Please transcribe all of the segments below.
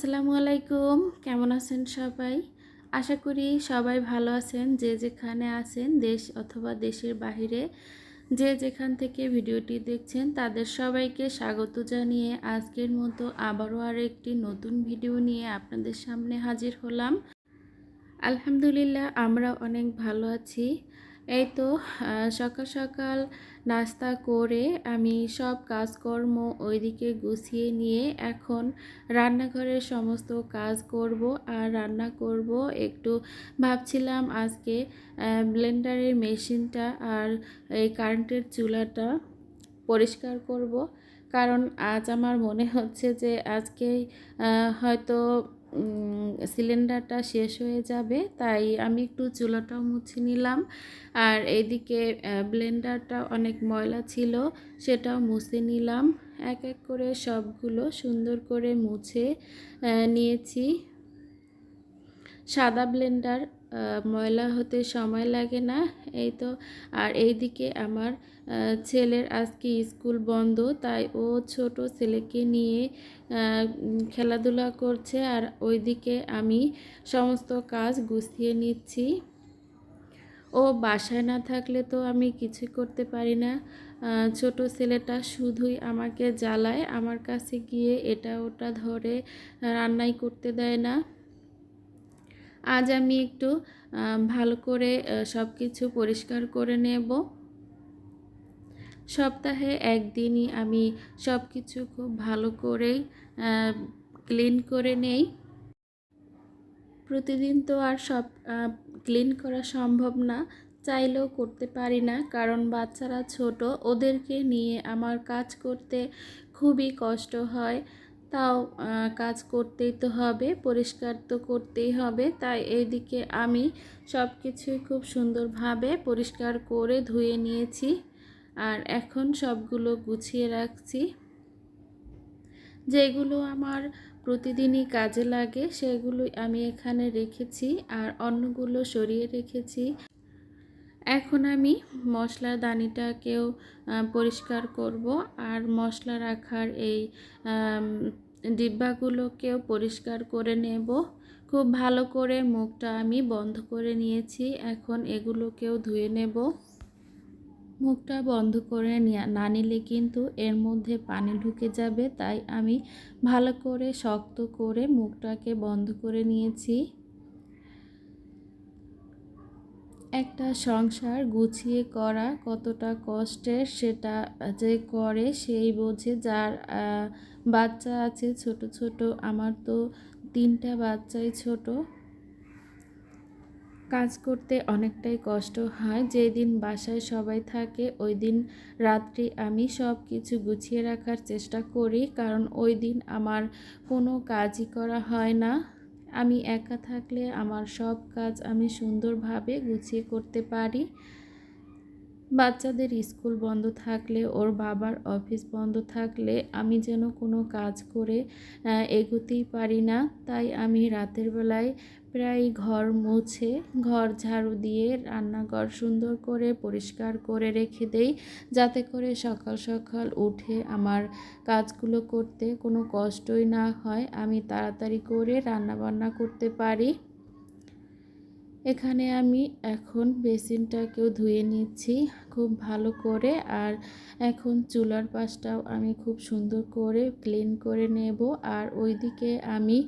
আসসালামু আলাইকুম। কেমন আছেন সবাই? আশা করি সবাই ভালো আছেন। যে যেখানে আছেন, দেশ অথবা দেশের বাহিরে, যে যেখান থেকে ভিডিওটি দেখছেন, তাদের সবাইকে স্বাগত জানিয়ে আজকের মতো আবারও আর একটি নতুন ভিডিও নিয়ে আপনাদের সামনে হাজির হলাম। আলহামদুলিল্লাহ, আমরা অনেক ভালো আছি। এই তো সকাল সকাল নাস্তা করে আমি সব কাজকর্ম ওইদিকে গুছিয়ে নিয়ে এখন রান্নাঘরের সমস্ত কাজ করব আর রান্না করব। একটু ভাবছিলাম আজকে ব্লেন্ডারের মেশিনটা আর এই কারেন্টের চুলাটা পরিষ্কার করব। কারণ আজ আমার মনে হচ্ছে যে আজকে হয়তো সিলিন্ডারটা শেষ হয়ে যাবে, তাই আমি একটু চুলাটাও মুছে নিলাম। আর এইদিকে ব্লেন্ডারটা অনেক ময়লা ছিল, সেটাও মুছে নিলাম। এক এক করে সবগুলো সুন্দর করে মুছে নিয়েছি। সাদা ব্লেন্ডার ময়লা হতে সময় লাগে না, এই তো। আর এইদিকে আমার ছেলের আজকে স্কুল বন্ধ, তাই ও ছোট ছেলেকে নিয়ে খেলাধুলা করছে। আর ওইদিকে আমি সমস্ত কাজ গুছিয়ে নিচ্ছি। ও বাসায় না থাকলে তো আমি কিছু করতে পারি না। ছোট ছেলেটা শুধুই আমাকে জ্বালায়, আমার কাছে গিয়ে এটা ওটা ধরে রান্নাই করতে দেয় না। আজ আমি একটু ভালো করে সব কিছু পরিষ্কার করে নেব। সপ্তাহে একদিনই আমি সব কিছু খুব ভালো করেই ক্লিন করে নেই। প্রতিদিন তো আর সব ক্লিন করা সম্ভব না, চাইলেও করতে পারি না, কারণ বাচ্চারা ছোট, ওদেরকে নিয়ে আমার কাজ করতে খুবই কষ্ট হয়। তাও কাজ করতেই তো হবে, পরিষ্কার তো করতেই হবে। তাই এইদিকে আমি সব কিছুই খুব সুন্দরভাবে পরিষ্কার করে ধুয়ে নিয়েছি আর এখন সবগুলো গুছিয়ে রাখছি। যেগুলো আমার প্রতিদিনই কাজে লাগে, সেগুলোই আমি এখানে রেখেছি আর অন্যগুলো সরিয়ে রেখেছি। এখন আমি মশলার দানিটাকেও পরিষ্কার করব। আর মশলা রাখার এই ডিব্বাগুলোকেও পরিষ্কার করে নেব। খুব ভালো করে মুখটা আমি বন্ধ করে নিয়েছি। এখন এগুলোকেও ধুয়ে নেব। মুখটা বন্ধ করে না নিলে কিন্তু এর মধ্যে পানি ঢুকে যাবে। তাই আমি ভালো করে শক্ত করে মুখটাকে বন্ধ করে নিয়েছি। একটা সংসার গুছিয়ে করা কতটা কষ্টের সেটা যে করে সেই বোঝে। যার বাচ্চা আছে, ছোট ছোট, আমার তো তিনটা বাচ্চাই ছোট। কাজ করতে অনেকটাই কষ্ট হয়। যেদিন বাসায় সবাই থাকে ওই দিন রাত্রি আমি সব কিছু গুছিয়ে রাখার চেষ্টা করি। কারণ ওই দিন আমার কোনো কাজই করা হয় না। আমি একা থাকলে আমার সব কাজ আমি সুন্দরভাবে গুছিয়ে করতে পারি। বাচ্চাদের স্কুল বন্ধ থাকলে, ওর বাবার অফিস বন্ধ থাকলে আমি যেন কোনো কাজ করে এগোতেই পারি না। তাই আমি রাতের বেলায় প্রায় ঘর মুছে, ঘর ঝাড়ু দিয়ে রান্নাঘর সুন্দর করে পরিষ্কার করে রেখে দেই, যাতে করে সকাল সকাল উঠে আমার কাজগুলো করতে কোনো কষ্টই না হয়। আমি তাড়াতাড়ি করে রান্নাবান্না করতে পারি। এখানে আমি এখন বেসিনটাকেও ধুয়ে নিচ্ছি খুব ভালো করে আর এখন চুলার পাশটাও আমি খুব সুন্দর করে ক্লিন করে নেব। আর ওইদিকে আমি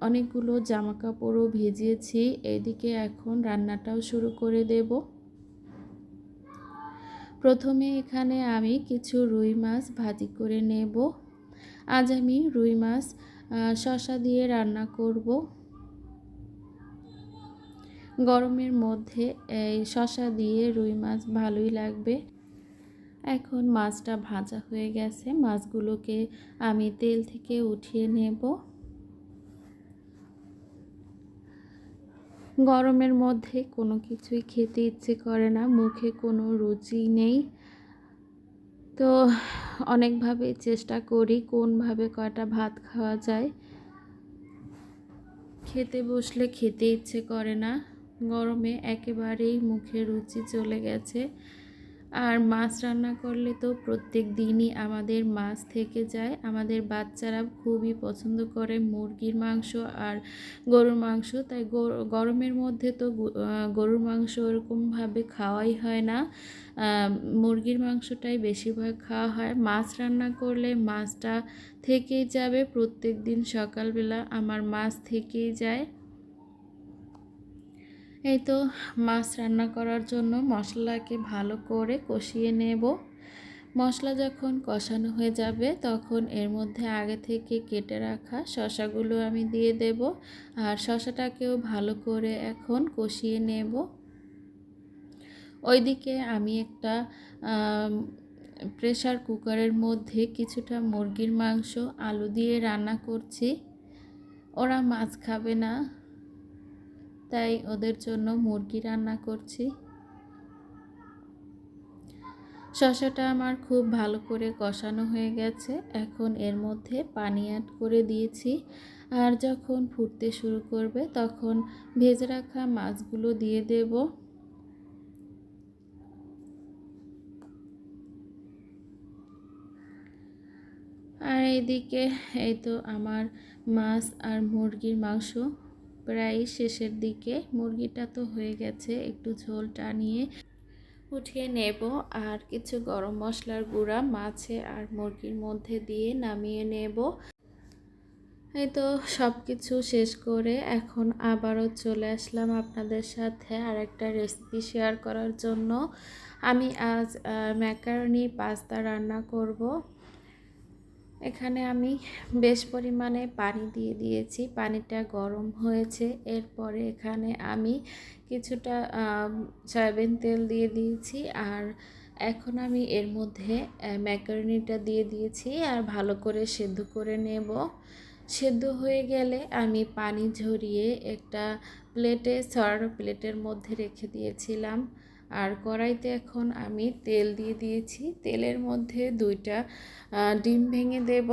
অনেকগুলো জামা কাপড়ও ভিজিয়েছি। এইদিকে এখন রান্নাটাও শুরু করে দেব। প্রথমে এখানে আমি কিছু রুই মাছ ভাজি করে নেব। আজ আমি রুই মাছ শসা দিয়ে রান্না করব। গরমের মধ্যে এই শসা দিয়ে রুই মাছ ভালোই লাগবে। এখন মাছটা ভাজা হয়ে গেছে। মাছগুলোকে আমি তেল থেকে উঠিয়ে নেব। গরমের মধ্যে কোনো কিছুই খেতে ইচ্ছে করে না, মুখে কোনো রুচি নেই। তো অনেকভাবে চেষ্টা করি কোনভাবে কয়টা ভাত খাওয়া যায়। খেতে বসলে খেতে ইচ্ছে করে না। গরমে একেবারেই মুখে রুচি চলে গেছে। আর মাছ রান্না করলে তো প্রত্যেক দিনই আমাদের মাছ থেকে যায়। আমাদের বাচ্চারা খুবই পছন্দ করে মুরগির মাংস আর গরুর মাংস। তাই গরমের মধ্যে তো গরুর মাংস ওরকমভাবে খাওয়াই হয় না। মুরগির মাংসটাই বেশিরভাগ খাওয়া হয়। মাছ রান্না করলে মাছটা থেকেই যাবে। প্রত্যেক দিন সকালবেলা আমার মাছ থেকেই যায়। এই তো মাছ রান্না করার জন্য মশলাকে ভালো করে কষিয়ে নেব। মশলা যখন কষানো হয়ে যাবে তখন এর মধ্যে আগে থেকে কেটে রাখা শশাগুলো আমি দিয়ে দেব আর শশাটাকেও ভালো করে এখন কষিয়ে নেব। ওইদিকে আমি একটা প্রেশার কুকারের মধ্যে কিছুটা মুরগির মাংস, আলু দিয়ে রান্না করছি। ওরা মাছ খাবে না। তাই ওদের জন্য মুরগি রান্না করছি। শশাটা আমার খুব ভালো করে কষানো হয়ে গেছে। এখন এর মধ্যে পানি অ্যাড করে দিয়েছি। আর যখন ফুটতে শুরু করবে তখন ভেজে রাখা মাছগুলো দিয়ে দেব। আর এইদিকে এই তো আমার মাছ আর মুরগির মাংস প্রায় শেষের দিকে মুরগিটা তো হয়ে গেছে, একটু ঝোল টানিয়ে উঠিয়ে নেব। আর কিছু গরম মশলার গুঁড়া মাছে আর মুরগির মধ্যে দিয়ে নামিয়ে নেব। এই তো সব কিছু শেষ করে এখন আবারও চলে আসলাম আপনাদের সাথে আর একটা রেসিপি শেয়ার করার জন্য। আমি আজ ম্যাকারনি পাস্তা রান্না করব। এখানে আমি বেশ পরিমাণে পানি দিয়ে দিয়েছি। পানিটা গরম হয়েছে। এরপরে এখানে আমি কিছুটা সয়াবিন তেল দিয়ে দিয়েছি। আর এখন আমি এর মধ্যে ম্যাকারনিটা দিয়ে দিয়েছি। আর ভালো করে সেদ্ধ করে নেব। সেদ্ধ হয়ে গেলে আমি পানি ঝরিয়ে একটা প্লেটে সরানো প্লেটের মধ্যে রেখে দিয়েছিলাম। আর কড়াইতে এখন আমি তেল দিয়ে দিয়েছি। তেলের মধ্যে দুইটা ডিম ভেঙে দেব।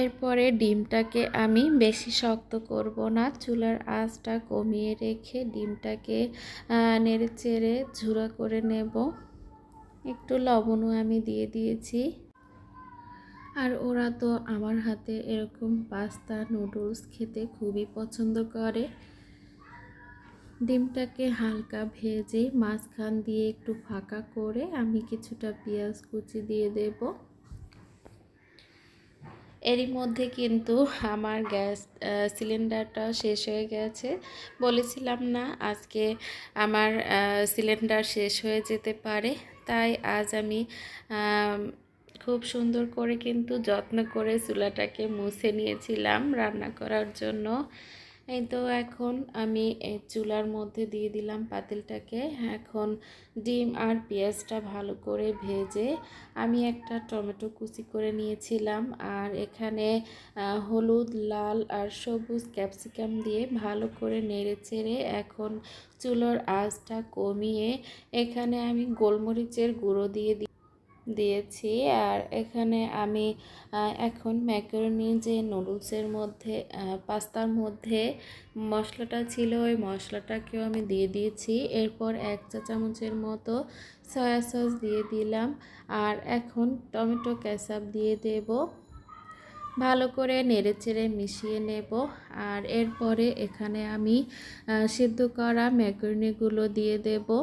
এরপরে ডিমটাকে আমি বেশি শক্ত করব না। চুলার আঁচটা কমিয়ে রেখে ডিমটাকে নেড়ে চেড়ে ঝুরা করে নেব। একটু লবণও আমি দিয়ে দিয়েছি। আর ওরা তো আমার হাতে এরকম পাস্তা, নুডলস খেতে খুবই পছন্দ করে। ডিমটাকে হালকা ভেজে মাঝখান দিয়ে একটু ফাঁকা করে আমি কিছুটা পেঁয়াজ কুচি দিয়ে দেব। এরই মধ্যে কিন্তু আমার গ্যাস সিলিন্ডারটা শেষ হয়ে গেছে। বলেছিলাম না আজকে আমার সিলিন্ডার শেষ হয়ে যেতে পারে। তাই আজ আমি খুব সুন্দর করে কিন্তু যত্ন করে চুলাটাকে মুছে নিয়েছিলাম রান্না করার জন্য। এই তো এখন আমি চুলার মধ্যে দিয়ে দিলাম পাতিলটাকে। এখন ডিম আর পেঁয়াজটা ভালো করে ভেজে আমি একটা টমেটো কুচি করে নিয়েছিলাম। আর এখানে হলুদ, লাল আর সবুজ ক্যাপসিকাম দিয়ে ভালো করে নেড়ে চেড়ে এখন চুলোর আঁচটা কমিয়ে এখানে আমি গোলমরিচের গুঁড়ো দিয়ে দিয়েছি। আর এখানে আমি এখন ম্যাকারনি যে নুডলসের মধ্যে পাস্তার মধ্যে মশলাটা ছিল, ওই মশলাটাকেও আমি দিয়ে দিয়েছি। এরপর এক চা চামচের মতো সয়া সস দিয়ে দিলাম। আর এখন টমেটো ক্যাসাপ দিয়ে দেব। ভালো করে নেড়ে চেড়ে মিশিয়ে নেব। আর এরপরে এখানে আমি সিদ্ধ করা ম্যাকারনিগুলো দিয়ে দেবো।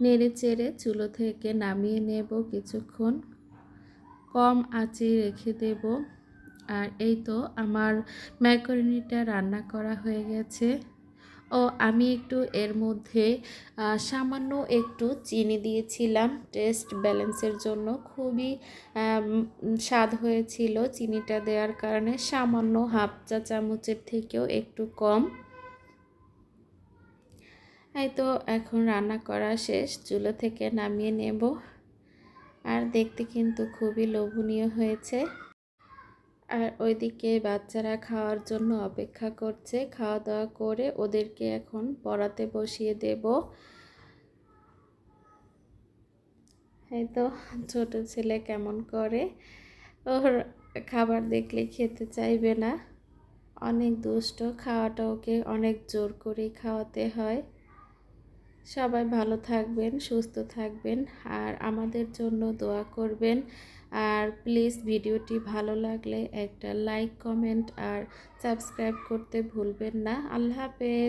নেড়ে চেড়ে চুলো থেকে নামিয়ে নেব কিছুক্ষণ। কম আঁচে রেখে দেব। আর এই তো আমার ম্যাকরনিটা রান্না করা হয়ে গেছে। ও, আমি একটু এর মধ্যে সামান্য একটু চিনি দিয়েছিলাম। টেস্ট ব্যালেন্সের জন্য খুবই স্বাদ হয়েছিল চিনিটা দেওয়ার কারণে। সামান্য হাফ চা চামচের থেকেও একটু কম। এই তো এখন রান্না করা শেষ। চুলো থেকে নামিয়ে নেব। আর দেখতে কিন্তু খুবই লোভনীয় হয়েছে। আর ওইদিকে বাচ্চারা খাওয়ার জন্য অপেক্ষা করছে। খাওয়া দাওয়া করে ওদেরকে এখন পড়াতে বসিয়ে দেব। এই তো ছোট ছেলে কেমন করে? ওর খাবার দেখলে খেতে চাইবে না। অনেক দুষ্ট, খাওয়াটা ওকে অনেক জোর করে খাওয়াতে হয়। সবাই ভালো থাকবেন, সুস্থ থাকবেন আর আমাদের জন্য দোয়া করবেন। আর প্লিজ ভিডিওটি ভালো লাগলে একটা লাইক কমেন্ট আর সাবস্ক্রাইব করতে ভুলবেন না। আল্লাহ হাফেজ।